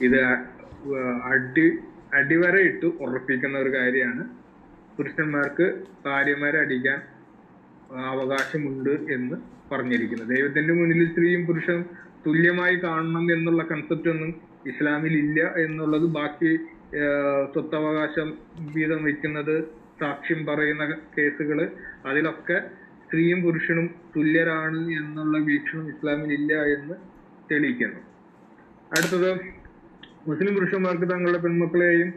ഇത് അടി അടിവരയിട്ട് ഉറപ്പിക്കുന്ന ഒരു കാര്യമാണ്. പുരുഷന്മാർക്ക് ഭാര്യമാരെ അടിക്കാൻ അവകാശമുണ്ട് എന്ന് പറഞ്ഞിരിക്കുന്നത് ദൈവത്തിന്റെ മുന്നിൽ സ്ത്രീയും പുരുഷനും തുല്യമായി കാണണം എന്നുള്ള കൺസെപ്റ്റ് ഒന്നും ഇസ്ലാമിൽ ഇല്ല എന്നുള്ളത് ബാക്കി സ്വത്തവകാശം വീതം വയ്ക്കുന്നത് സാക്ഷ്യം പറയുന്ന കേസുകൾ അതിലൊക്കെ സ്ത്രീയും പുരുഷനും തുല്യരാണ് എന്നുള്ള വീക്ഷണം ഇസ്ലാമിൽ ഇല്ല എന്ന് തെളിയിക്കുന്നു. അടുത്തത് മുസ്ലിം പുരുഷന്മാർക്ക് തങ്ങളുടെ പെൺമക്കളെയും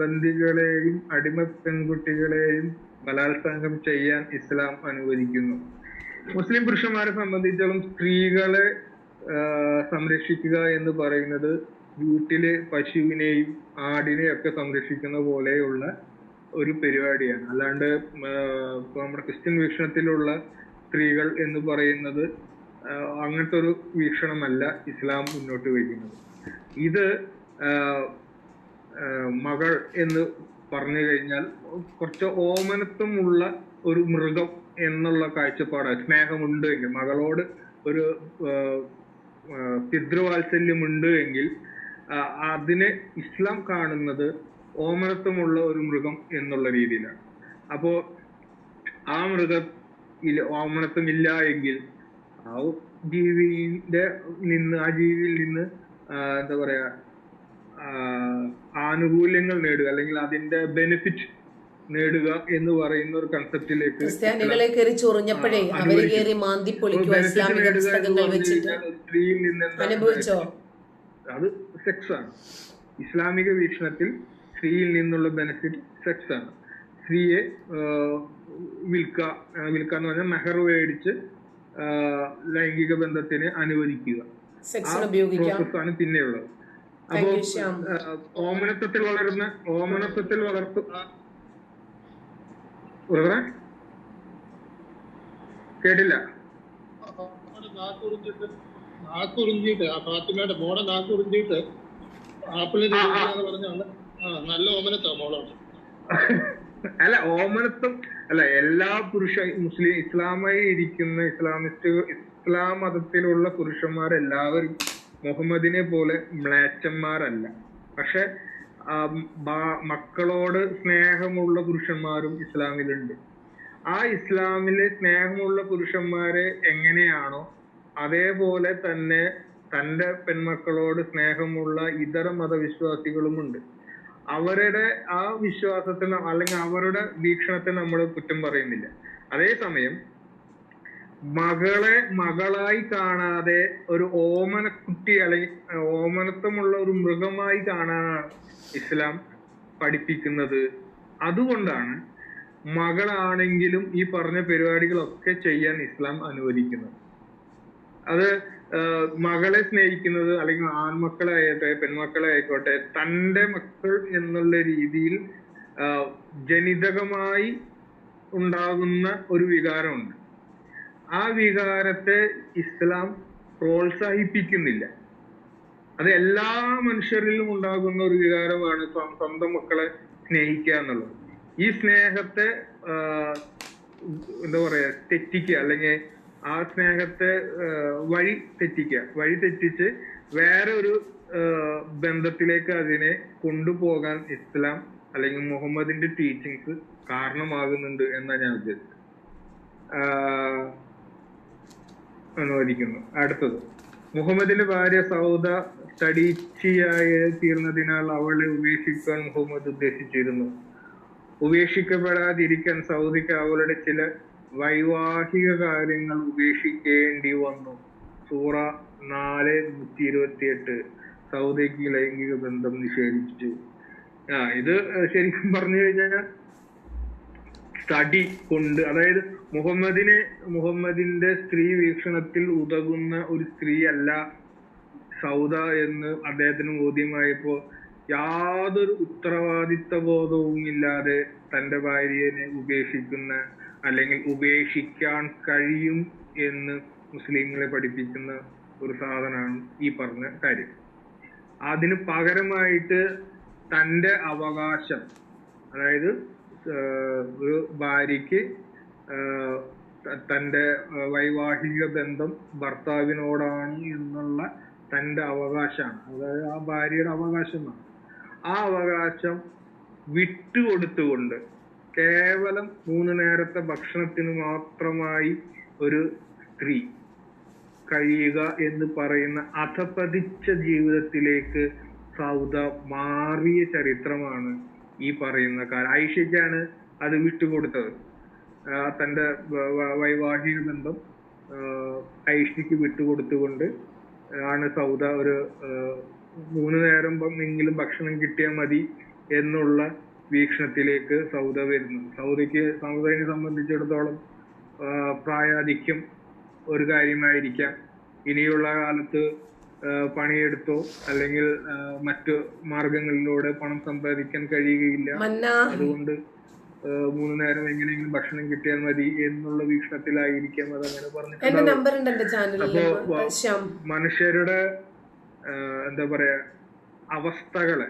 ബന്ദികളെയും അടിമ പെൺകുട്ടികളെയും ബലാത്സംഗം ചെയ്യാൻ ഇസ്ലാം അനുവദിക്കുന്നു. മുസ്ലിം പുരുഷന്മാരെ സംബന്ധിച്ചോളം സ്ത്രീകളെ സംരക്ഷിക്കുക എന്ന് പറയുന്നത് വീട്ടിലെ പശുവിനെയും ആടിനെയും ഒക്കെ സംരക്ഷിക്കുന്ന പോലെയുള്ള ഒരു പരിപാടിയാണ്. അല്ലാണ്ട് നമ്മുടെ ക്രിസ്ത്യൻ വീക്ഷണത്തിലുള്ള സ്ത്രീകൾ എന്ന് പറയുന്നത് അങ്ങനത്തെ ഒരു വീക്ഷണമല്ല ഇസ്ലാം മുന്നോട്ട് വയ്ക്കുന്നത്. ഇത് മകൾ എന്ന് പറഞ്ഞു കഴിഞ്ഞാൽ കുറച്ച് ഓമനത്വമുള്ള ഒരു മൃഗം എന്നുള്ള കാഴ്ചപ്പാടാണ് സ്നേഹമുണ്ട് എങ്കിൽ മകളോട് ഒരു പിതൃവാത്സല്യമുണ്ട് എങ്കിൽ അതിനെ ഇസ്ലാം കാണുന്നത് ഓമനത്വമുള്ള ഒരു മൃഗം എന്നുള്ള രീതിയിലാണ്. അപ്പോ ആ മൃഗ ഓമനത്വമില്ല എങ്കിൽ ആ ജീവിയുടെ നിന്ന് ആ ജീവിയിൽ നിന്ന് എന്താ പറയാ ആനുകൂല്യങ്ങൾ നേടുക അല്ലെങ്കിൽ അതിന്റെ ബെനിഫിറ്റ് നേടുക എന്ന് പറയുന്ന ഒരു കൺസെപ്റ്റിലേക്ക് ക്രിസ്ത്യാനികളെ കയറി ചൊറിഞ്ഞപ്പോഴേ ആ, അവർ അനുഭവിച്ചു. കയറി മാന്തി പൊളിക്കുക ഇസ്ലാമിക പുസ്തകങ്ങൾ വെച്ചിട്ട്. സ്ത്രീയിൽ നിന്ന് അനുഭവിച്ചോ? അത് സെക്സ് ആണ്. ഇസ്ലാമിക വീക്ഷണത്തിൽ സ്ത്രീയിൽ നിന്നുള്ള ബെനിഫിറ്റ് സെക്സ് ആണ്. സ്ത്രീയെ വിൽക്ക വിൽക്കാന്ന് പറഞ്ഞാൽ മെഹർ മേടിച്ച് ലൈംഗിക ബന്ധത്തിന് അനുവദിക്കുക. സെക്സിന് ഉപയോഗിക്കാം. പിന്നെയുള്ളത്. അപ്പോ ഓമനത്വത്തിൽ വളരുന്ന ഓമനത്വത്തിൽ വളർത്തു? കേട്ടില്ല? ആ ഫാത്തിമയുടെ. പറഞ്ഞാണ്. നല്ല മോളാണ് അല്ല ഓമനത്വം അല്ല എല്ലാ പുരുഷ മുസ്ലിം ഇസ്ലാമായി ഇരിക്കുന്ന ഇസ്ലാമിസ്റ്റ് ഇസ്ലാം മതത്തിലുള്ള പുരുഷന്മാരെല്ലാവരും മുഹമ്മദിനെ പോലെ മ്ലേച്ഛന്മാരല്ല. പക്ഷെ മക്കളോട് സ്നേഹമുള്ള പുരുഷന്മാരും ഇസ്ലാമിലുണ്ട്. ആ ഇസ്ലാമിലെ സ്നേഹമുള്ള പുരുഷന്മാരെ എങ്ങനെയാണോ അതേപോലെ തന്നെ തന്റെ പെൺമക്കളോട് സ്നേഹമുള്ള ഇതര മതവിശ്വാസികളുമുണ്ട്. അവരുടെ ആ വിശ്വാസത്തിന് അല്ലെങ്കിൽ അവരുടെ വീക്ഷണത്തെ നമ്മൾ കുറ്റം പറയുന്നില്ല. അതേസമയം മകളെ മകളായി കാണാതെ ഒരു ഓമനക്കുട്ടി അല്ലെങ്കിൽ ഓമനത്വമുള്ള ഒരു മൃഗമായി കാണാനാണ് ഇസ്ലാം പഠിപ്പിക്കുന്നത്. അതുകൊണ്ടാണ് മകളാണെങ്കിലും ഈ പറഞ്ഞ പരിപാടികളൊക്കെ ചെയ്യാൻ ഇസ്ലാം അനുവദിക്കുന്നത്. അത് മകളെ സ്നേഹിക്കുന്നത് അല്ലെങ്കിൽ ആൺമക്കളെ ആയിക്കോട്ടെ പെൺമക്കളെ ആയിക്കോട്ടെ തന്റെ മക്കൾ എന്നുള്ള രീതിയിൽ ജനിതകമായി ഉണ്ടാകുന്ന ഒരു വികാരമുണ്ട്. ആ വികാരത്തെ ഇസ്ലാം പ്രോത്സാഹിപ്പിക്കുന്നില്ല. അത് എല്ലാ മനുഷ്യരിലും ഉണ്ടാകുന്ന ഒരു വികാരമാണ് സ്വ- സ്വന്തം മക്കളെ സ്നേഹിക്കുക എന്നുള്ളത്. ഈ സ്നേഹത്തെ എന്താ പറയാ തെറ്റിക്കുക അല്ലെങ്കിൽ ആ സ്നേഹത്തെ വഴി തെറ്റിക്കുക. വഴി തെറ്റിച്ച് വേറെ ഒരു ബന്ധത്തിലേക്ക് അതിനെ കൊണ്ടുപോകാൻ ഇസ്ലാം അല്ലെങ്കിൽ മുഹമ്മദിന്റെ ടീച്ചിങ്സ് കാരണമാകുന്നുണ്ട് എന്നാണ് ഞാൻ ഉദ്ദേശിച്ചത്. അനുവദിക്കുന്നു. അടുത്തത്. മുഹമ്മദിന്റെ ഭാര്യ സൗദ തടീച്ചിയായി തീർന്നതിനാൽ അവളെ ഉപേക്ഷിക്കാൻ മുഹമ്മദ് ഉദ്ദേശിച്ചിരുന്നു. ഉപേക്ഷിക്കപ്പെടാതിരിക്കാൻ സൗദിക്ക് അവളുടെ ചില വൈവാഹിക കാര്യങ്ങൾ ഉപേക്ഷിക്കേണ്ടി വന്നു. സൂറ നാല് നൂറ്റി ഇരുപത്തി എട്ട് സൗദിക്ക് ലൈംഗിക ബന്ധം നിഷേധിച്ചു. ആ ഇത് ശരിക്കും പറഞ്ഞു കഴിഞ്ഞാൽ സ്റ്റഡി കൊണ്ട് അതായത് മുഹമ്മദിനെ മുഹമ്മദിന്റെ സ്ത്രീ വീക്ഷണത്തിൽ ഉതകുന്ന ഒരു സ്ത്രീ അല്ല സൗദ എന്ന് അദ്ദേഹത്തിന് ബോധ്യമായപ്പോ യാതൊരു ഉത്തരവാദിത്ത ബോധവും ഇല്ലാതെ തന്റെ ഭാര്യനെ ഉപേക്ഷിക്കുന്ന അല്ലെങ്കിൽ ഉപേക്ഷിക്കാൻ കഴിയും എന്ന് മുസ്ലിങ്ങളെ പഠിപ്പിക്കുന്ന ഒരു സാധനമാണ് ഈ പറഞ്ഞ കാര്യം. അതിന് പകരമായിട്ട് തന്റെ അവകാശം അതായത് ഒരു ഭാര്യയ്ക്ക് തന്റെ വൈവാഹിക ബന്ധം ഭർത്താവിനോടാണ് എന്നുള്ള തന്റെ അവകാശമാണ്. അതായത് ആ ഭാര്യയുടെ അവകാശമാണ് ആ അവകാശം വിട്ടുകൊടുത്തുകൊണ്ട് കേവലം മൂന്ന് നേരത്തെ ഭക്ഷണത്തിന് മാത്രമായി ഒരു സ്ത്രീ കഴിയുക എന്ന് പറയുന്ന അധപതിച്ച ജീവിതത്തിലേക്ക് സൗദ മാറിയ ചരിത്രമാണ് ഈ പറയുന്ന കാലം. ഐഷയ്ക്കാണ് അത് വിട്ടുകൊടുത്തത്. തന്റെ വൈവാഹിക ബന്ധം ഐഷിക്ക് വിട്ടുകൊടുത്തുകൊണ്ട് ആണ് സൗദ ഒരു മൂന്ന് നേരം എങ്കിലും ഭക്ഷണം കിട്ടിയാൽ മതി എന്നുള്ള വീക്ഷണത്തിലേക്ക് സൗദ വരുന്നു. സൗദയ്ക്ക് സൗദയെ സംബന്ധിച്ചിടത്തോളം പ്രായാധിക്യം ഒരു കാര്യമായിരിക്കാം. ഇനിയുള്ള കാലത്ത് പണിയെടുത്തോ അല്ലെങ്കിൽ മറ്റു മാർഗങ്ങളിലൂടെ പണം സമ്പാദിക്കാൻ കഴിയുകയില്ല. അതുകൊണ്ട് മൂന്ന് നേരം എങ്ങനെയെങ്കിലും ഭക്ഷണം കിട്ടിയാൽ മതി എന്നുള്ള വീക്ഷണത്തിലായിരിക്കാം അത് അങ്ങനെ അപ്പോ മനുഷ്യരുടെ എന്താ പറയാ അവസ്ഥകളെ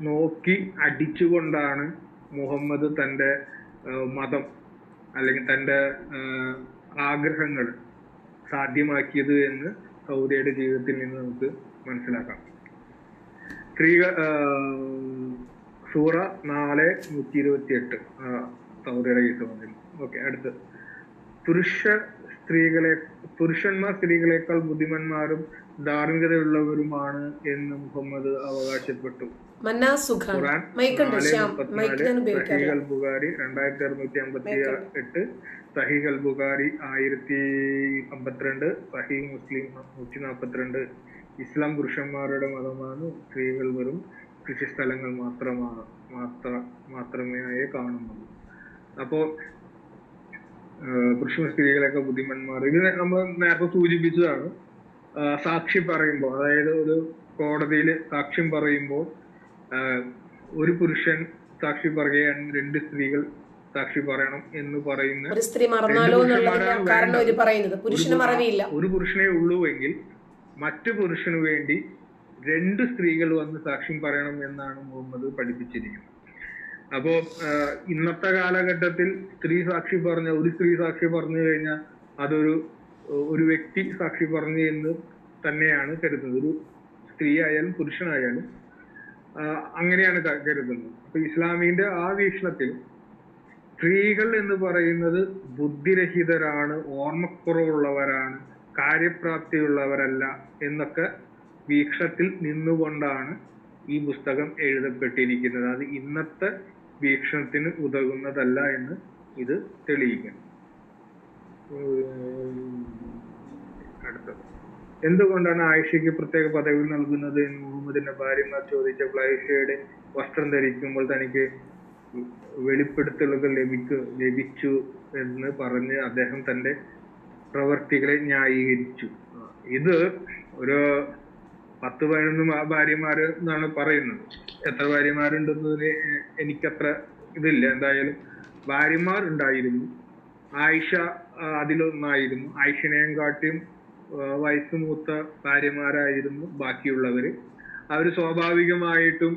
നോക്കി അടിച്ചുകൊണ്ടാണ് മുഹമ്മദ് തന്റെ മതം അല്ലെങ്കിൽ തന്റെ ആഗ്രഹങ്ങൾ സാധ്യമാക്കിയത് എന്ന് സൗദിയുടെ ജീവിതത്തിൽ നിന്ന് നമുക്ക് മനസ്സിലാക്കാം. സ്ത്രീകൾ സൂറ നാല് നൂറ്റി ഇരുപത്തി എട്ട് സൗദിയുടെ കേസ് വന്നിൽ ഓക്കെ അടുത്ത്. പുരുഷ സ്ത്രീകളെ പുരുഷന്മാർ സ്ത്രീകളെക്കാൾ ബുദ്ധിമന്മാരും ധാർമ്മികതയുള്ളവരുമാണ് എന്ന് മുഹമ്മദ് അവകാശപ്പെട്ടു. ബുഖാരി രണ്ടായിരത്തി അറുന്നൂറ്റി അമ്പത്തി എട്ട് സഹീൽ ബുഖാരി ആയിരത്തി അമ്പത്തിരണ്ട് സഹീ മുസ്ലിം നൂറ്റി നാൽപ്പത്തിരണ്ട് ഇസ്ലാം പുരുഷന്മാരുടെ മതമാണ് സ്ത്രീകൾ വെറും കൃഷിസ്ഥലങ്ങൾ മാത്രമാണ് മാത്ര മാത്രമേ കാണുന്നുള്ളൂ. അപ്പോ ആഹ് പുരുഷ സ്ത്രീകളൊക്കെ ബുദ്ധിമന്മാർ ഇത് നമ്മൾ നേരത്തെ സൂചിപ്പിച്ചതാണ്. സാക്ഷി പറയുമ്പോൾ അതായത് ഒരു കോടതിയിൽ സാക്ഷ്യം പറയുമ്പോൾ ഒരു പുരുഷൻ സാക്ഷി പറയുകയാണ് രണ്ട് സ്ത്രീകൾ സാക്ഷി പറയണം എന്ന് പറയുന്ന ഒരു സ്ത്രീ മറന്നാലോ കാരണം ഒരു പുരുഷനെ ഉള്ളൂ എങ്കിൽ മറ്റു പുരുഷന് വേണ്ടി രണ്ട് സ്ത്രീകൾ വന്ന് സാക്ഷ്യം പറയണം എന്നാണ് മുഹമ്മദ് പഠിപ്പിച്ചിരിക്കുന്നത്. അപ്പോ ഇന്നത്തെ കാലഘട്ടത്തിൽ സ്ത്രീ സാക്ഷി പറഞ്ഞ ഒരു സ്ത്രീ സാക്ഷി പറഞ്ഞു കഴിഞ്ഞാൽ അതൊരു ഒരു വ്യക്തി സാക്ഷി പറഞ്ഞു എന്ന് തന്നെയാണ് കരുതുന്നത്. ഒരു സ്ത്രീ ആയാലും പുരുഷനായാലും അങ്ങനെയാണ് കരുതുന്നത്. അപ്പൊ ഇസ്ലാമിന്റെ ആ വീക്ഷണത്തിൽ സ്ത്രീകൾ എന്ന് പറയുന്നത് ബുദ്ധിരഹിതരാണ് ഓർമ്മക്കുറവുള്ളവരാണ് കാര്യപ്രാപ്തിയുള്ളവരല്ല എന്നൊക്കെ വീക്ഷണത്തിൽ നിന്നുകൊണ്ടാണ് ഈ പുസ്തകം എഴുതപ്പെട്ടിരിക്കുന്നത്. അത് ഇന്നത്തെ വീക്ഷണത്തിന് ഉതകുന്നതല്ല എന്ന് ഇത് തെളിയിക്കുന്നു. അടുത്തത്. എന്തുകൊണ്ടാണ് ആയിഷയ്ക്ക് പ്രത്യേക പദവി നൽകുന്നത്? എന്ന് മുഹമ്മദിന്റെ ഭാര്യമാർ ചോദിച്ചപ്പോൾ ആയിഷയുടെ വസ്ത്രം ധരിക്കുമ്പോൾ തനിക്ക് വെളിപ്പെടുത്തലുകൾ ലഭിക്കു ലഭിച്ചു എന്ന് പറഞ്ഞ് അദ്ദേഹം തന്റെ പ്രവർത്തികളെ ന്യായീകരിച്ചു. ഇത് ഒരു പത്ത് പതിനൊന്ന് ഭാര്യമാര് എന്നാണ് പറയുന്നത്. എത്ര ഭാര്യമാരുണ്ടെന്നതിന് എനിക്കത്ര ഇതില്ല. എന്തായാലും ഭാര്യമാർ ഉണ്ടായിരുന്നു. ആയിഷ അതിലൊന്നായിരുന്നു. ആയിഷനെയും കാട്ടിയും വയസ്സ് മൂത്ത ഭാര്യമാരായിരുന്നു ബാക്കിയുള്ളവര്. അവർ സ്വാഭാവികമായിട്ടും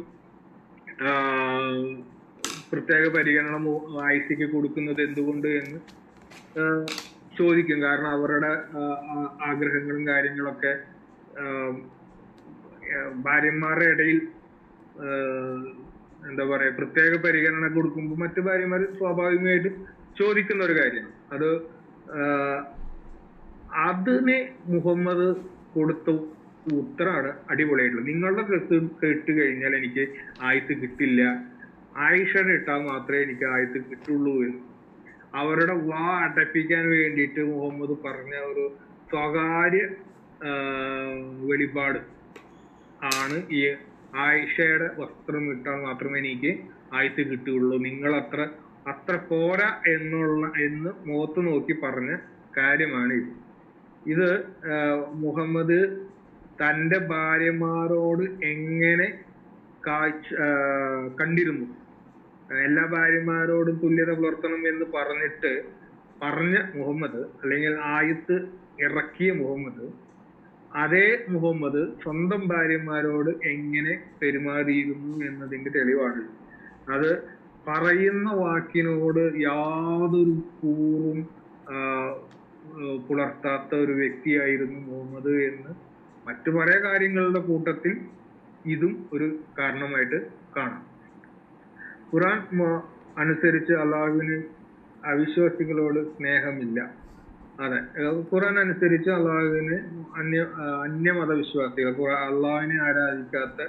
പ്രത്യേക പരിഗണന ആയിഷയ്ക്ക് കൊടുക്കുന്നത് എന്തുകൊണ്ട് എന്ന് ചോദിക്കും. കാരണം അവരുടെ ആഗ്രഹങ്ങളും കാര്യങ്ങളൊക്കെ ഭാര്യന്മാരുടെ ഇടയിൽ എന്താ പറയാ പ്രത്യേക പരിഗണന കൊടുക്കുമ്പോൾ മറ്റു ഭാര്യമാർ സ്വാഭാവികമായിട്ടും ചോദിക്കുന്ന ഒരു കാര്യമാണ്. അത് അതിന് മുഹമ്മദ് കൊടുത്ത ഉത്തരമാണ് അടിപൊളിയായിട്ടുള്ളത്. നിങ്ങളുടെ ഡ്രസ്സ് കേട്ട് കഴിഞ്ഞാൽ എനിക്ക് ആയത്ത് കിട്ടില്ല. ആയിഷയുടെ ഇട്ടാൽ മാത്രമേ എനിക്ക് ആയത്ത് കിട്ടുള്ളൂ എന്ന്. അവരുടെ വാ അടപ്പിക്കാൻ വേണ്ടിയിട്ട് മുഹമ്മദ് പറഞ്ഞ ഒരു സ്വകാര്യ വെളിപാട് ആണ് ഈ ആയിഷയുടെ വസ്ത്രം ഇട്ടാൽ മാത്രമേ എനിക്ക് ആയിഷ കിട്ടുകയുള്ളൂ നിങ്ങൾ അത്ര അത്ര പോരാ എന്നുള്ള എന്ന് മുഖത്ത് നോക്കി പറഞ്ഞ കാര്യമാണ് ഇത്. ഇത് മുഹമ്മദ് തന്റെ ഭാര്യമാരോട് എങ്ങനെ കാഴ്ച കണ്ടിരുന്നു? എല്ലാ ഭാര്യമാരോടും തുല്യത പുലർത്തണം എന്ന് പറഞ്ഞിട്ട് പറഞ്ഞ മുഹമ്മദ് അല്ലെങ്കിൽ ആയിത്ത് ഇറക്കിയ മുഹമ്മദ് അതേ മുഹമ്മദ് സ്വന്തം ഭാര്യമാരോട് എങ്ങനെ പെരുമാറിയിരുന്നു എന്നതിന്റെ തെളിവാണ്. അത് പറയുന്ന വാക്കിനോട് യാതൊരു കൂറും പുലർത്താത്ത ഒരു വ്യക്തിയായിരുന്നു മുഹമ്മദ് എന്ന് മറ്റു പല കാര്യങ്ങളുടെ കൂട്ടത്തിൽ ഇതും ഒരു കാരണമായിട്ട് കാണാം. ഖുറാൻ അനുസരിച്ച് അള്ളാഹുവിന് അവിശ്വാസികളോട് സ്നേഹമില്ല. അതെ. ഖുർആൻ ഖുറാൻ അനുസരിച്ച് അള്ളാഹുവിന് അന്യ അന്യ അന്യമത വിശ്വാസികൾ അള്ളാഹുവിനെ ആരാധിക്കാത്ത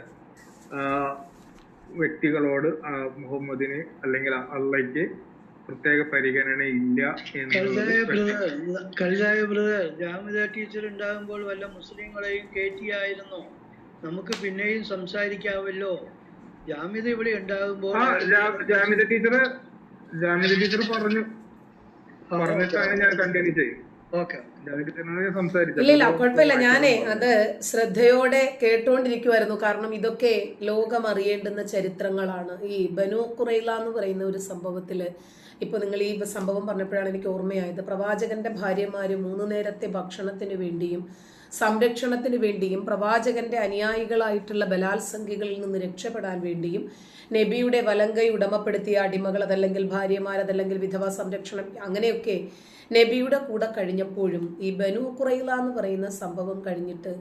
വ്യക്തികളോട് മുഹമ്മദിന് അല്ലെങ്കിൽ അള്ളയ്ക്ക് പ്രത്യേക പരിഗണന ഇല്ല കഴുതായ ബ്രദർ ജാമിദ ടീച്ചർ ഉണ്ടാകുമ്പോൾ വല്ല മുസ്ലിങ്ങളെയും കയറ്റിയായിരുന്നു നമുക്ക് പിന്നെയും സംസാരിക്കാമല്ലോ. ജാമിദ ഇവിടെ ഉണ്ടാകുമ്പോൾ ജാമിദ ടീച്ചർ ജാമിദ ടീച്ചർ പറഞ്ഞു. പറഞ്ഞിട്ടാണ് ഞാൻ കണ്ടിന്യൂ ചെയ്യും. ഓക്കെ. ജാമിദ ടീച്ചറിനോട് സംസാരിച്ചത് ഇല്ല ഇല്ല കുഴപ്പമില്ല. ഞാനേ അത് ശ്രദ്ധയോടെ കേട്ടോണ്ടിരിക്കുമായിരുന്നു കാരണം ഇതൊക്കെ ലോകം അറിയേണ്ടുന്ന ചരിത്രങ്ങളാണ്. ഈ ബനു കുറയില എന്ന് പറയുന്ന ഒരു സംഭവത്തിൽ ഇപ്പൊ നിങ്ങൾ ഈ സംഭവം പറഞ്ഞപ്പോഴാണ് എനിക്ക് ഓർമ്മയായത്. പ്രവാചകന്റെ ഭാര്യമാര് മൂന്നു നേരത്തെ ഭക്ഷണത്തിന് വേണ്ടിയും സംരക്ഷണത്തിന് വേണ്ടിയും പ്രവാചകന്റെ അനുയായികളായിട്ടുള്ള ബലാത്സംഗികളിൽ നിന്ന് രക്ഷപ്പെടാൻ വേണ്ടിയും നബിയുടെ വലങ്കൈ ഉടമപ്പെടുത്തിയ അടിമകൾ അതല്ലെങ്കിൽ ഭാര്യമാർ അതല്ലെങ്കിൽ വിധവ സംരക്ഷണം അങ്ങനെയൊക്കെ നബിയുടെ കൂടെ കഴിഞ്ഞപ്പോഴും ഈ ബനു കുറയില എന്ന് പറയുന്ന സംഭവം കഴിഞ്ഞിട്ട്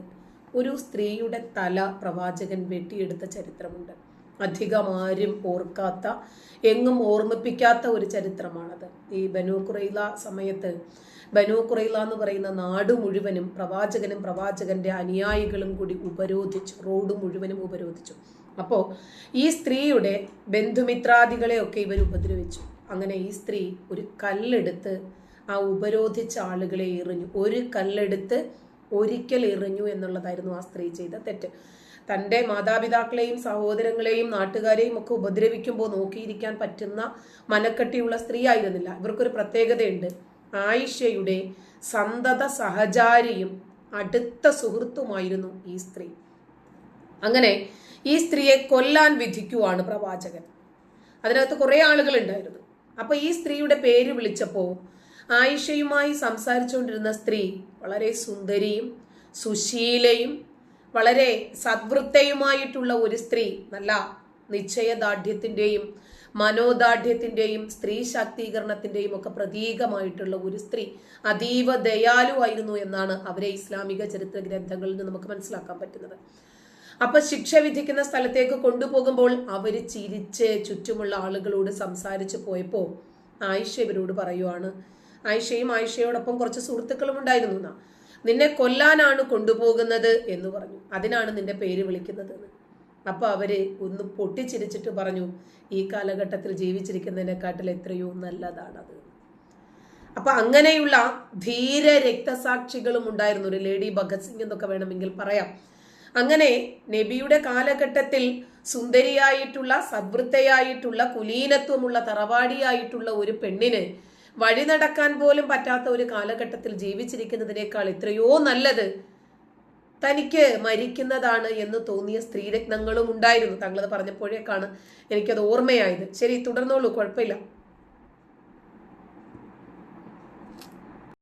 ഒരു സ്ത്രീയുടെ തല പ്രവാചകൻ വെട്ടിയെടുത്ത ചരിത്രമുണ്ട്. അധികം ആരും ഓർക്കാത്ത എങ്ങും ഓർമ്മിപ്പിക്കാത്ത ഒരു ചരിത്രമാണത്. ഈ ബനു കുറയില സമയത്ത് ബനു കുറയില എന്ന് പറയുന്ന നാട് മുഴുവനും പ്രവാചകനും പ്രവാചകന്റെ അനുയായികളും കൂടി ഉപരോധിച്ചു റോഡ് മുഴുവനും ഉപരോധിച്ചു. അപ്പോൾ ഈ സ്ത്രീയുടെ ബന്ധുമിത്രാദികളെയൊക്കെ ഇവർ ഉപദ്രവിച്ചു. അങ്ങനെ ഈ സ്ത്രീ ഒരു കല്ലെടുത്ത് ആ ഉപരോധിച്ച ആളുകളെ എറിഞ്ഞു. ഒരു കല്ലെടുത്ത് ഒരിക്കൽ എറിഞ്ഞു എന്നുള്ളതായിരുന്നു ആ സ്ത്രീ ചെയ്ത തെറ്റ്. തന്റെ മാതാപിതാക്കളെയും സഹോദരങ്ങളെയും നാട്ടുകാരെയും ഒക്കെ ഉപദ്രവിക്കുമ്പോൾ നോക്കിയിരിക്കാൻ പറ്റുന്ന മനക്കെട്ടിയുള്ള സ്ത്രീ ആയിരുന്നില്ല. ഇവർക്കൊരു പ്രത്യേകതയുണ്ട്. ആയിഷയുടെ സന്തത സഹചാരിയും അടുത്ത സുഹൃത്തുമായിരുന്നു ഈ സ്ത്രീ. അങ്ങനെ ഈ സ്ത്രീയെ കൊല്ലാൻ വിധിക്കുവാണ് പ്രവാചകൻ. അതിനകത്ത് കുറേ ആളുകൾ ഉണ്ടായിരുന്നു അപ്പൊ ഈ സ്ത്രീയുടെ പേര് വിളിച്ചപ്പോൾ ആയിഷയുമായി സംസാരിച്ചുകൊണ്ടിരുന്ന സ്ത്രീ വളരെ സുന്ദരിയും സുശീലയും വളരെ സദ്വൃത്തയുമായിട്ടുള്ള ഒരു സ്ത്രീ നല്ല നിശ്ചയദാർഢ്യത്തിന്റെയും മനോദാർഢ്യത്തിന്റെയും സ്ത്രീ ശാക്തീകരണത്തിന്റെയും ഒക്കെ പ്രതീകമായിട്ടുള്ള ഒരു സ്ത്രീ അതീവ ദയാലുവായിരുന്നു എന്നാണ് അവരെ ഇസ്ലാമിക ചരിത്ര ഗ്രന്ഥങ്ങളിൽ നിന്ന് നമുക്ക് മനസ്സിലാക്കാൻ പറ്റുന്നത്. അപ്പൊ ശിക്ഷ വിധിക്കുന്ന സ്ഥലത്തേക്ക് കൊണ്ടുപോകുമ്പോൾ അവർ ചിരിച്ച് ചുറ്റുമുള്ള ആളുകളോട് സംസാരിച്ചു പോയപ്പോൾ ആയിഷ ഇവരോട് പറയുവാണ് ആയിഷയും ആയിഷയോടൊപ്പം കുറച്ച് സുഹൃത്തുക്കളും ഉണ്ടായിരുന്നു. എന്നാ നിന്നെ കൊല്ലാനാണ് കൊണ്ടുപോകുന്നത് എന്ന് പറഞ്ഞു. അതിനാണ് നിന്റെ പേര് വിളിക്കുന്നത്. അപ്പോൾ അപ്പൊ അവർ ഒന്ന് പൊട്ടിച്ചിരിച്ചിട്ട് പറഞ്ഞു ഈ കാലഘട്ടത്തിൽ ജീവിച്ചിരിക്കുന്നതിനെക്കാട്ടിൽ എത്രയോ നല്ലതാണത്. അപ്പൊ അങ്ങനെയുള്ള ധീര രക്തസാക്ഷികളും ഉണ്ടായിരുന്നു. ഒരു ലേഡി ഭഗത് സിംഗ് എന്നൊക്കെ വേണമെങ്കിൽ പറയാം. അങ്ങനെ നബിയുടെ കാലഘട്ടത്തിൽ സുന്ദരിയായിട്ടുള്ള സദ്വൃത്തയായിട്ടുള്ള കുലീനത്വമുള്ള തറവാടിയായിട്ടുള്ള ഒരു പെണ്ണിന് വഴി നടക്കാൻ പോലും പറ്റാത്ത ഒരു കാലഘട്ടത്തിൽ ജീവിച്ചിരിക്കുന്നതിനേക്കാൾ എത്രയോ നല്ലത് തനിക്ക് മരിക്കുന്നതാണ് എന്ന് തോന്നിയ സ്ത്രീരത്നങ്ങളും ഉണ്ടായിരുന്നു. താങ്കളത് പറഞ്ഞപ്പോഴേക്കാണ് എനിക്കത് ഓർമ്മയായത്. ശരി തുടർന്നോളൂ കുഴപ്പമില്ല.